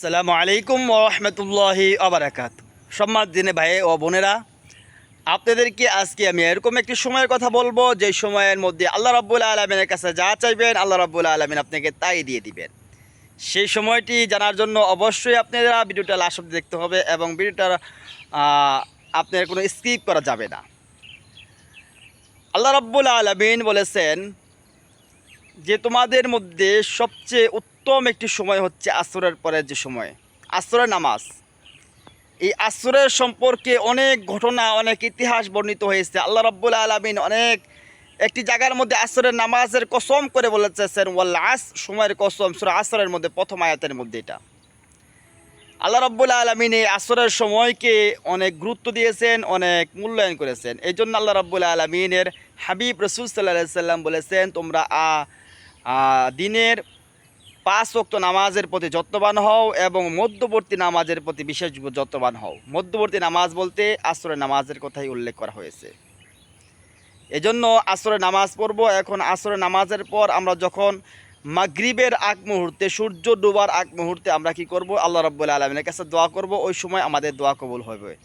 আসসালামু আলাইকুম রহমতুল্লাহি আবরাকাত সম্মান দিনে ভাই ও বোনেরা আপনাদেরকে আজকে আমি এরকম একটি সময়ের কথা বলব যে সময়ের মধ্যে আল্লাহ রাব্বুল আলমিনের কাছে যা চাইবেন আল্লাহ রাব্বুল আলমিন আপনাকে তাই দিয়ে দিবেন। সেই সময়টি জানার জন্য অবশ্যই আপনারা ভিডিওটা লাস্ট অব্দি দেখতে হবে এবং ভিডিওটা আহ, আপনার কোনো স্কিপ করা যাবে না। আল্লাহ রাব্বুল আলমিন বলেছেন যে তোমাদের মধ্যে সবচেয়ে উত্তম একটি সময় হচ্ছে আসরের পরের যে সময় আসরের নামাজ। এই আসরের সম্পর্কে অনেক ঘটনা অনেক ইতিহাস বর্ণিত হয়েছে। আল্লাহ রাব্বুল আলমিন অনেক একটি জায়গার মধ্যে আসরের নামাজের কসম করে বলেছেন ওয়াল আস সময়ের কসম সুরা আসরের মধ্যে প্রথম আয়াতের মধ্যে এটা। আল্লাহ রাব্বুল আলমিন এই আসরের সময়কে অনেক গুরুত্ব দিয়েছেন অনেক মূল্যায়ন করেছেন। এই জন্য আল্লাহ রাব্বুল আলমিনের হাবিব রসুল সাল্লাহ সাল্লাম বলেছেন তোমরা আ, দিনের পাঁচ ওক্ত নামাজের প্রতি যত্নবান হও এবং মধ্যবর্তী নামাজের প্রতি বিশেষ যত্নবান হও। মধ্যবর্তী নামাজ বলতে আসরের নামাজের কথাই উল্লেখ করা হয়েছে। এজন্য আসরের নামাজ পড়ব। এখন আসরের নামাজের পর আমরা যখন মাগরিবের আগ মুহূর্তে, সূর্য ডোবার আগ মুহূর্তে আমরা কি করব? আল্লাহ রাব্বুল আলমিনের কাছে দোয়া করব। ওই সময় আমাদের দোয়া কবুল হবে।